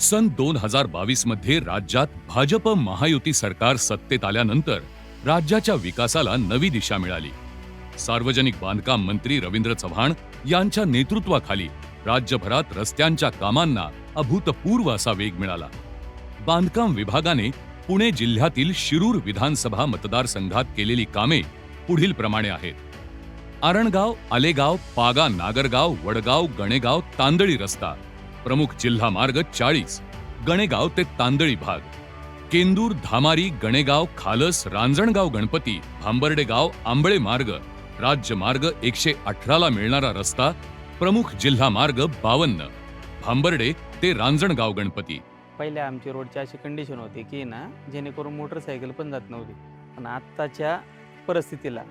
सन दोन हजार बावीसमध्ये राज्यात भाजप महायुती सरकार सत्तेत आल्यानंतर राज्याच्या विकासाला नवी दिशा मिळाली. सार्वजनिक बांधकाम मंत्री रवींद्र चव्हाण यांच्या नेतृत्वाखाली राज्यभरात रस्त्यांच्या कामांना अभूतपूर्व असा वेग मिळाला. बांधकाम विभागाने पुणे जिल्ह्यातील शिरूर विधानसभा मतदारसंघात केलेली कामे पुढील प्रमाणे आहेत. आरणगाव आलेगाव पागा नागरगाव वडगाव गणेगाव तांदळी रस्ता प्रमुख जिल्हा मार्ग चाळीस गणेगाव ते तांदळी भाग. केंदूर धामारी गणेगाव खालस रांजणगाव गणपती भांबर्डेगाव आंबळे मार्ग राज्य मार्ग एकशे अठराला मिळणारा रस्ता प्रमुख जिल्हा मार्ग बावन्न भांबर्डे ते रांजणगाव गणपती. पहिल्या आमची रोडची अशी कंडिशन होती की ना जेणेकरून मोटरसायकल पण जात नव्हती. पण आत्ताच्या परिस्थितीला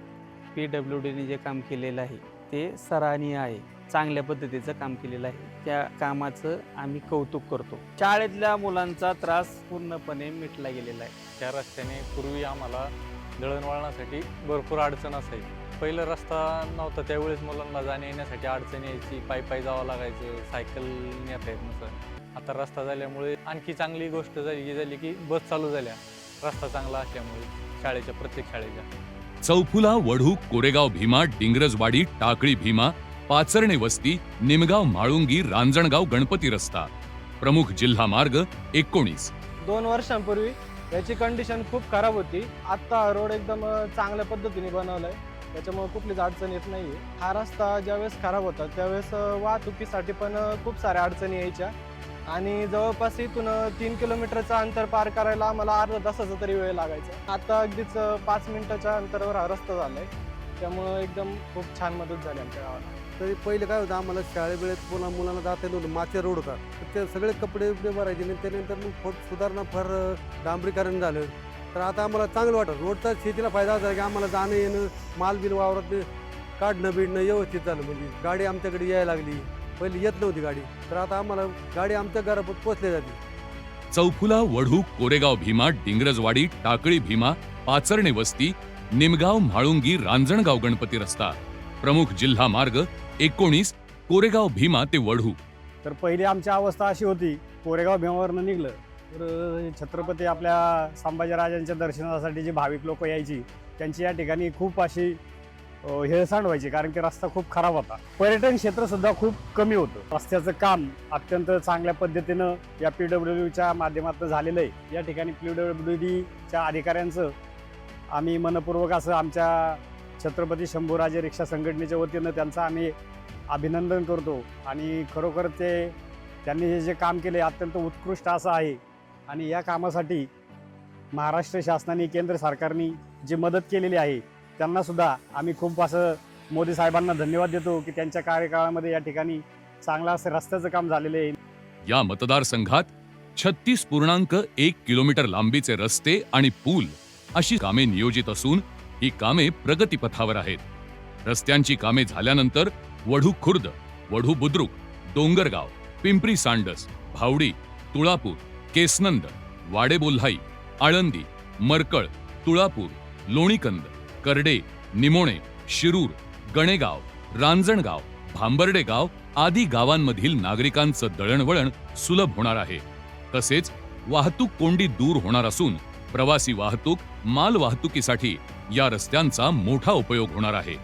पी डब्ल्यू डीने जे काम केलेलं आहे ते सराहनीय आहे. चांगल्या पद्धतीचं काम केलेलं आहे. त्या कामाचं आम्ही कौतुक करतो. शाळेतल्या मुलांचा त्रास पूर्णपणे मिटला गेलेला आहे. त्या रस्त्याने पूर्वी आम्हाला दळणवळणासाठी भरपूर अडचण असायची. पहिला रस्ता नव्हता त्यावेळेस मुलांना जाण्या येण्यासाठी अडचण यायची. पायी पायी जावं लागायचं सायकल नेता येत नसं आता रस्ता झाल्यामुळे आणखी चांगली गोष्ट झाली की झाली की बस चालू झाल्या. रस्ता चांगला असल्यामुळे शाळेच्या प्रत्येक शाळेच्या. चौफुला वढू कोरेगाव भीमा डिंग्रजवाडी टाकळी भीमा पाचरणे वस्ती निमगाव माळुंगी रांजणगाव गणपती रस्ता. प्रमुख जिल्हा मार्ग एकोणीस. दोन वर्षांपूर्वी याची कंडिशन खूप खराब होती. आत्ता रोड एकदम चांगल्या पद्धतीने बनवलाय. त्याच्यामुळे कुठलीच अडचण येत नाहीये. हा रस्ता ज्यावेळेस खराब होता त्यावेळेस वाहतुकीसाठी पण खूप साऱ्या अडचणी यायच्या. आणि जवळपास इथून तीन किलोमीटरचं अंतर पार करायला आम्हाला अर्धा तासाचा तरी वेळ लागायचा. आता अगदीच पाच मिनिटाच्या अंतरावर हा रस्ता झालाय. त्यामुळं एकदम खूप छान मदत झाली आमच्या गावाला. तरी पहिले काय होतं आम्हाला शाळेवेळेत पुन्हा मुलांना जाता येत नव्हतं मागचा रोड होता. तर ते सगळे कपडे बिपडे भरायचे आणि त्यानंतर मग खूप सुधारणा फार डांबरीकरण झालं. तर आता आम्हाला चांगलं वाटतं. रोडचा शेतीला फायदा झाला की आम्हाला जाणं येणं माल बिल वावरात काढणं बिडणं व्यवस्थित झालं. म्हणजे गाडी आमच्याकडे यायला लागली. पहिले येत नव्हती गाडी. तर आता आम्हाला गाडी आमच्या घरापर्यंत पोचली जाते. चौफुला वढू कोरेगाव भीमा डिंग्रजवाडी टाकळी भीमा पाचरणे वस्ती निमगाव म्हाळुंगी रांजणगाव गणपती रस्ता. प्रमुख जिल्हा मार्ग एकोणीस कोरेगाव भीमा ते वढू. तर पहिली आमची अवस्था अशी होती कोरेगाव भीमावरनं निघलं. तर छत्रपती आपल्या संभाजीराजांच्या दर्शनासाठी जी भाविक लोक यायची त्यांची या ठिकाणी खूप अशी हेळसांड व्हायची कारण की रस्ता खूप खराब होता. पर्यटन क्षेत्र सुद्धा खूप कमी होतं. रस्त्याचं काम अत्यंत चांगल्या पद्धतीनं या पी डब्ल्यू डीच्या माध्यमातून झालेलं आहे. या ठिकाणी पी डब्ल्यू डीच्या अधिकाऱ्यांचं आम्ही मनपूर्वक असं आमच्या छत्रपती शंभूराजे रिक्षा संघटनेच्या वतीनं त्यांचं आम्ही अभिनंदन करतो. आणि खरोखर ते त्यांनी हे जे काम केले अत्यंत उत्कृष्ट असं आहे. आणि या कामासाठी महाराष्ट्र शासनाने केंद्र सरकारने जी मदत केलेली आहे त्यांनासुद्धा आम्ही खूप असं मोदी साहेबांना धन्यवाद देतो की त्यांच्या कार्यकाळामध्ये या ठिकाणी चांगलं असं रस्त्याचं काम झालेलं आहे. या मतदारसंघात छत्तीस पूर्णांक एक किलोमीटर लांबीचे रस्ते आणि पूल अशी कामे नियोजित असून ही कामे प्रगतीपथावर आहेत. रस्त्यांची कामे झाल्यानंतर वढू खुर्द वढू बुद्रुक डोंगरगाव पिंपरी सांडस भावडी तुळापूर केसनंद वाडेबोल्हाई आळंदी मरकळ तुळापूर लोणीकंद करडे निमोणे शिरूर गणेगाव रांजणगाव भांबर्डे गाव आदी गावांमधील नागरिकांचं दळणवळण सुलभ होणार आहे. तसेच वाहतूक कोंडी दूर होणार असून प्रवासी वाहतूक माल वाहतुकीसाठी या रस्त्यांचा मोठा उपयोग होणार आहे.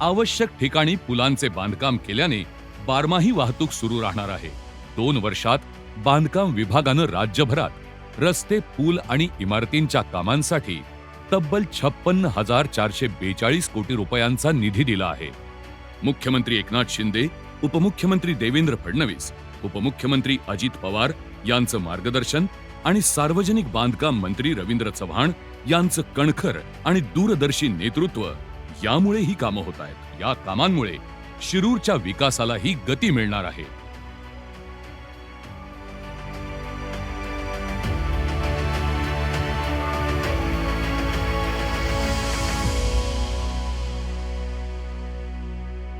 आवश्यक ठिकाणी पुलांचे बांधकाम केल्याने बारमाही वाहतूक सुरू राहणार आहे. दोन वर्षात बांधकाम विभागानं राज्यभरात रस्ते पूल आणि इमारतींच्या कामांसाठी तब्बल छप्पन्न हजार चारशे बेचाळीस कोटी रुपयांचा निधी दिला आहे. मुख्यमंत्री एकनाथ शिंदे उपमुख्यमंत्री देवेंद्र फडणवीस उपमुख्यमंत्री अजित पवार यांचं मार्गदर्शन आणि सार्वजनिक बांधकाम मंत्री रवींद्र चव्हाण यांचं कणखर आणि दूरदर्शी नेतृत्व यामुळे ही कामं होत आहेत. या कामांमुळे शिरूरच्या विकासालाही गती मिळणार आहे.